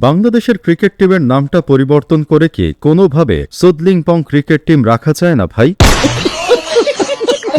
বাংলাদেশের ক্রিকেট টিমের নামটা পরিবর্তন করে কি কোনোভাবে সুদলিংপং ক্রিকেট টিম রাখা যায় না ভাই?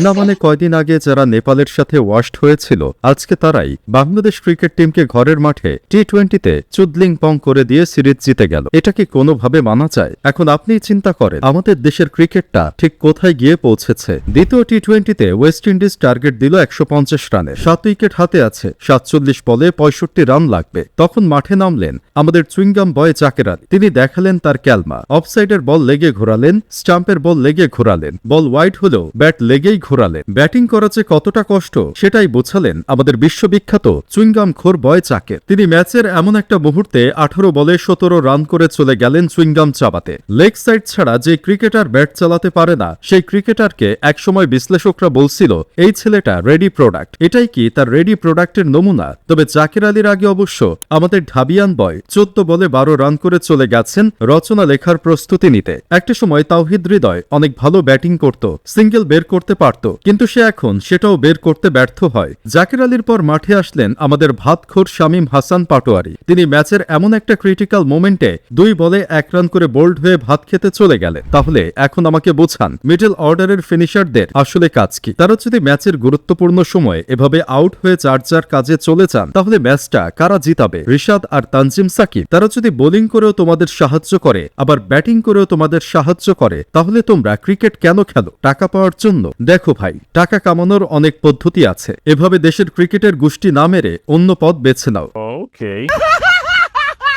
না মানে কয়দিন আগে যারা নেপালের সাথে ওয়াশড হয়েছিল, আজকে তারাই বাংলাদেশ ক্রিকেট টিমকে ঘরের মাঠে টি টোয়েন্টিতে চুদলিং পং করে দিয়ে সিরিজ জিতে গেল। এটা কি কোনোভাবে মানা যায়? এখন আপনিই চিন্তা করেন, আমাদের দেশের ক্রিকেটটা ঠিক কোথায় গিয়ে পৌঁছেছে? দ্বিতীয় টি টোয়েন্টিতে ওয়েস্ট ইন্ডিজ টার্গেট দিল একশো পঞ্চাশ রানে সাত উইকেট হাতে আছে, সাতচল্লিশ বলে পঁয়ষট্টি রান লাগবে। তখন মাঠে নামলেন আমাদের চুইংগাম বয় জাকের তিনি দেখালেন তার ক্যালমা। অফসাইডের বল লেগে ঘোরালেন, স্টাম্পের বল লেগে ঘোরালেন। বল ওয়াইড হলেও ব্যাট লেগেই ঘোরালেন ব্যাটিং করা যে কতটা কষ্ট, সেটাই বোঝালেন আমাদের বিশ্ববিখ্যাত চুইংগাম খোর বয় চাকের তিনি ম্যাচের এমন একটা মুহূর্তে আঠারো বলে সতেরো রান করে চলে গেলেন চুইংগাম চাবাতে। লেগ সাইড ছাড়া যে ক্রিকেটার ব্যাট চালাতে পারে না, সেই ক্রিকেটারকে একসময় বিশ্লেষকরা বলছিল, এই ছেলেটা রেডি প্রোডাক্ট এটাই কি তার রেডি প্রোডাক্টের নমুনা? তবে জাকির আলীর আগে অবশ্য আমাদের ঢাবিয়ান বয় চোদ্দ বলে বারো রান করে চলে গেছেন রচনা লেখার প্রস্তুতি নিতে। একটা সময় তাওহিদ হৃদয় অনেক ভালো ব্যাটিং করত, সিঙ্গেল বের করতে পারত কিন্তু সে এখন সেটাও বের করতে ব্যর্থ হয়। জাকির আলীর পর মাঠে আসলেন আমাদের ভাতখোর শামীম হাসান পাটোয়ারি। তিনি ম্যাচের এমন একটা ক্রিটিক্যাল মোমেন্টে দুই বলে এক রান করে বোল্ড হয়ে ভাত খেতে চলে গেলেন। তাহলে এখন আমাকে বোঝান মিডল অর্ডারের ফিনিশারদের আসলে কাজ কি? তারা যদি ম্যাচের গুরুত্বপূর্ণ সময়ে এভাবে আউট হয়ে চার চার কাজে চলে যান, তাহলে ম্যাচটা কারা জিতাবে? রিশাদ আর তানজিম সাকিব, তারা যদি বোলিং করেও তোমাদের সাহায্য করে, আবার ব্যাটিং করেও তোমাদের সাহায্য করে, তাহলে তোমরা ক্রিকেট কেন খেলো? টাকা পাওয়ার জন্য। দেখো ভাই, টাকা কামানোর অনেক পদ্ধতি আছে এভাবে দেশের ক্রিকেটের গোষ্ঠী না মেরে অন্য পথ বেছে নাও Okay.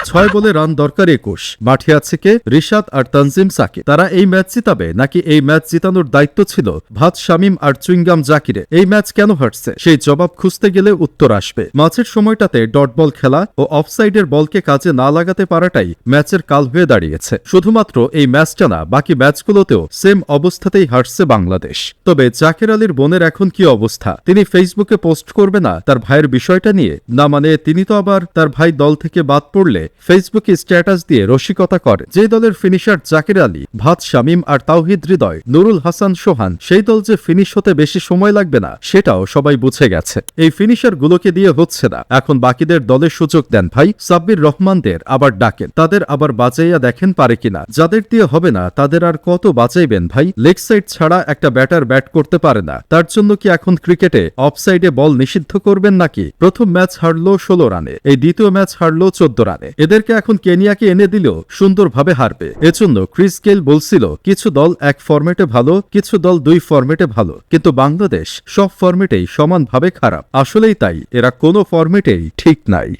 ছয় বলে রান দরকার একুশ। মাঠে আছে কে? রিশাদ আর তানজিম সাকিব। তারা এই ম্যাচ জিতাবে নাকি এই ম্যাচ জিতানোর দায়িত্ব ছিল ভাত, শামিম আর চুইংগাম জাকিরে? এই ম্যাচ কেন হারছে? সেই জবাব খুঁজতে গেলে উত্তর আসবে। ম্যাচের সময়টাতে ডট বল খেলা ও অফসাইডের বলকে কাজে না লাগাতে পারাটাই ম্যাচের কাল হয়ে দাঁড়িয়েছে। শুধুমাত্র এই ম্যাচটা না, বাকি ম্যাচগুলোতেও সেম অবস্থাতেই হারছে বাংলাদেশ। তবে জাকির আলীর বোনের এখন কি অবস্থা? তিনি ফেসবুকে পোস্ট করবে না, তার ভাইয়ের বিষয়টা নিয়ে? না মানে তিনি তো আবার তার ভাই দল থেকে বাদ পড়লে ফেসবুকে স্ট্যাটাস দিয়ে রসিকতা করে। যে দলের ফিনিশার জাকির আলী, ভাত, শামিম আর তাওহিদ হৃদয়, নুরুল হাসান সোহান, সেই দল যে ফিনিশ হতে বেশি সময় লাগবে না, সেটাও সবাই বুঝে গেছে। এই ফিনিশার গুলোকে দিয়ে হচ্ছে না। এখন বাকিদের দলের সুযোগ দেন ভাই, সাব্বির রহমানদের আবার ডাকেন। তাদের আবার বাঁচাইয়া দেখেন পারে কিনা। যাদের দিয়ে হবে না, তাদের আর কত বাঁচাইবেন ভাই? লেগ সাইড ছাড়া একটা ব্যাটার ব্যাট করতে পারে না। তার জন্য কি এখন ক্রিকেটে অফসাইডে বল নিষিদ্ধ করবেন নাকি? প্রথম ম্যাচ হারলো ষোলো রানে, এই দ্বিতীয় ম্যাচ হারলো চোদ্দ রানে। এদেরকে এখন কেনিয়াকে এনে দিলেও সুন্দরভাবে হারবে। এজন্য ক্রিস গেল বলছিল, কিছু দল এক ফর্মেটে ভালো, কিছু দল দুই ফরম্যাটে ভালো। কিন্তু বাংলাদেশ সব ফরম্যাটেই সমানভাবে খারাপ। আসলেই তাই, এরা কোনো ফরম্যাটেই ঠিক নাই।